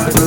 పాడుతూ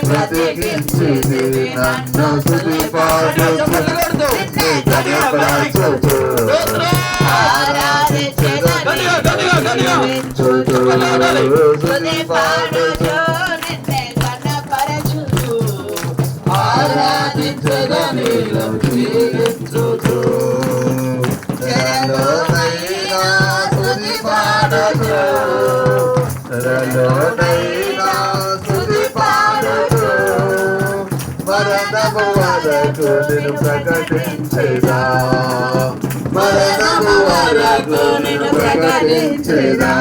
బ్రతికించితి నన్ను స్తుతి పాడుతూ వరకు నేను ప్రకటించేదా? మరణము వరకు నేను ప్రకటించేదా?